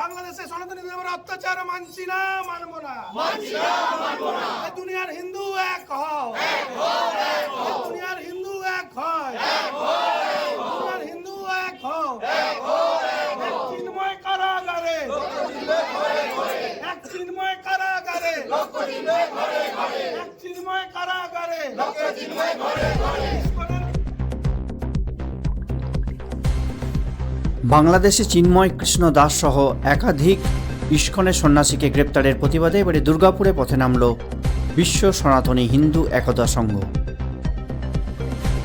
বাংলাদেশে সনাতনী ধর্মের অত্যাচার মানছি না মানবো না। এ দুনিয়ার হিন্দু এক হও এ দুনিয়ার হিন্দু এক হয়। দুনিয়ার হিন্দু এক হও এক চিন্ময় কারাগারে। এক চিন্ময় কারাগারে। এক চিন্ময় কারাগারে। ইস্কনের বাংলাদেশে চিন্ময় কৃষ্ণ দাস সহ একাধিক ইস্কনের সন্ন্যাসীকে গ্রেপ্তারের প্রতিবাদে এবারে দুর্গাপুরে পথে নামল বিশ্ব সনাতনী হিন্দু একতা সংঘ।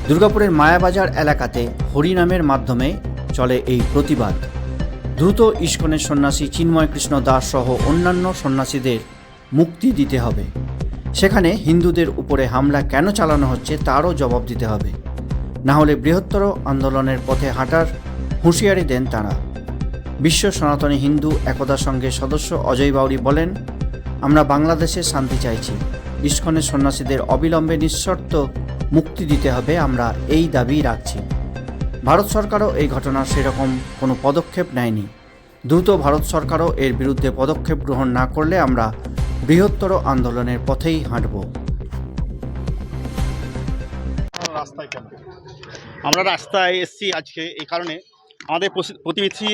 দুর্গাপুরের মায়াবাজার এলাকাতে হরিনামের মাধ্যমে চলে এই প্রতিবাদ। দ্রুত ইস্কনের সন্ন্যাসী চিন্ময় কৃষ্ণ দাস সহ অন্যান্য সন্ন্যাসীদের মুক্তি দিতে হবে। সেখানে হিন্দুদের উপরে হামলা কেন চালানো হচ্ছে তারও জবাব দিতে হবে। না হলে বৃহত্তর আন্দোলনের পথে হাঁটার হুঁশিয়ারি দেন তারা। বিশ্ব সনাতনী হিন্দু একতা সংঘের সদস্য অজয় বাউরি বলেন, আমরা বাংলাদেশে শান্তি চাইছি। ইস্কনের সন্ন্যাসীদের অবিলম্বে নিঃশর্ত মুক্তি দিতে হবে আমরা এই দাবি রাখছি। ভারত সরকারও এই ঘটনার সেরকম কোনো পদক্ষেপ নেয়নি। দ্রুত ভারত সরকারও এর বিরুদ্ধে পদক্ষেপ গ্রহণ না করলে আমরা বৃহত্তর আন্দোলনের পথেই হাঁটব। আমরা রাস্তায় এসেছি আজকে এই কারণে। আমাদের প্রতিবেশী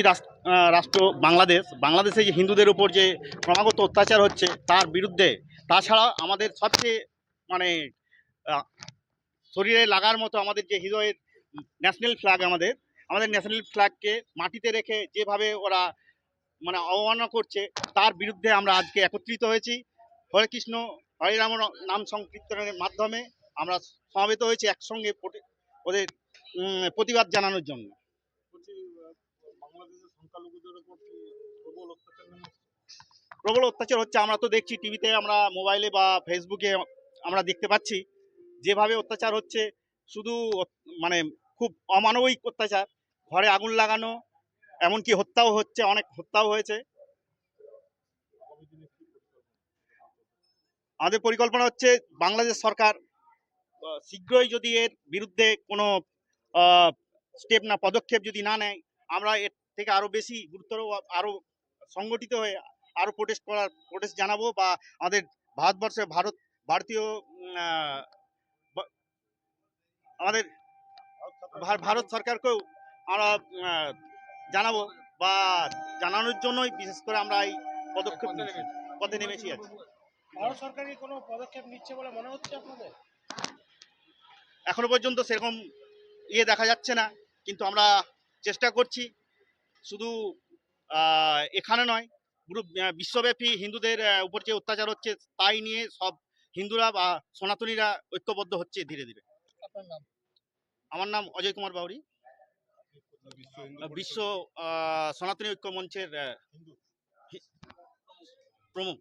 রাষ্ট্র বাংলাদেশ, বাংলাদেশে যে হিন্দুদের উপর যে ক্রমাগত অত্যাচার হচ্ছে তার বিরুদ্ধে, তাছাড়া আমাদের সবচেয়ে মানে শরীরে লাগার মতো আমাদের যে হৃদয়ের ন্যাশনাল ফ্ল্যাগ আমাদের আমাদের ন্যাশনাল ফ্ল্যাগকে মাটিতে রেখে যেভাবে ওরা মানে অবমাননা করছে, তার বিরুদ্ধে আমরা আজকে একত্রিত হয়েছি। হরে কৃষ্ণ, হরে রাম নাম সংকীর্তনের মাধ্যমে আমরা সমাবেত হয়েছি একসঙ্গে ওদের প্রতিবাদ জানানোর জন্য। প্রবল অত্যাচার প্রবল অত্যাচার হচ্ছে, আমরা তো দেখছি টিভিতে, আমরা মোবাইলে বা ফেসবুকে আমরা দেখতে পাচ্ছি, যেভাবে অত্যাচার হচ্ছে, শুধু মানে খুব অমানবিক অত্যাচার, ঘরে আগুন লাগানো, এমনকি হত্যাও হচ্ছে, অনেক হত্যাও হয়েছে? আমাদের পরিকল্পনা হচ্ছে, বাংলাদেশ সরকার শীঘ্রই যদি এর বিরুদ্ধে কোনো স্টেপ না, পদক্ষেপ যদি না নেয়, আমরা এর থেকে আরও বেশি গুরুতর আরও সংগঠিত হয়ে আরও প্রোটেস্ট করার প্রোটেস্ট জানাব বা আমাদের ভারতবর্ষে ভারত ভারতীয় আমাদের ভারত সরকারকেও আমরা জানাব বা জানানোর জন্যই বিশেষ করে আমরা এই পদক্ষেপ পথে নেমেছি। আছি ভারত সরকার কি। কোনো পদক্ষেপ নিচ্ছে বলে মনে হচ্ছে আপনাদের? এখনও পর্যন্ত সেরকম ইয়ে দেখা যাচ্ছে না কিন্তু আমরা চেষ্টা করছি শুধু এখানে নয় পুরো বিশ্বব্যাপী হিন্দুদের উপর যে অত্যাচার হচ্ছে তাই নিয়ে সব হিন্দুরা বা সনাতনীরা ঐক্যবদ্ধ হচ্ছে ধীরে ধীরে। আমার নাম অজয় কুমার বাউরি বিশ্ব সনাতনী ঐক্য মঞ্চের প্রমুখ।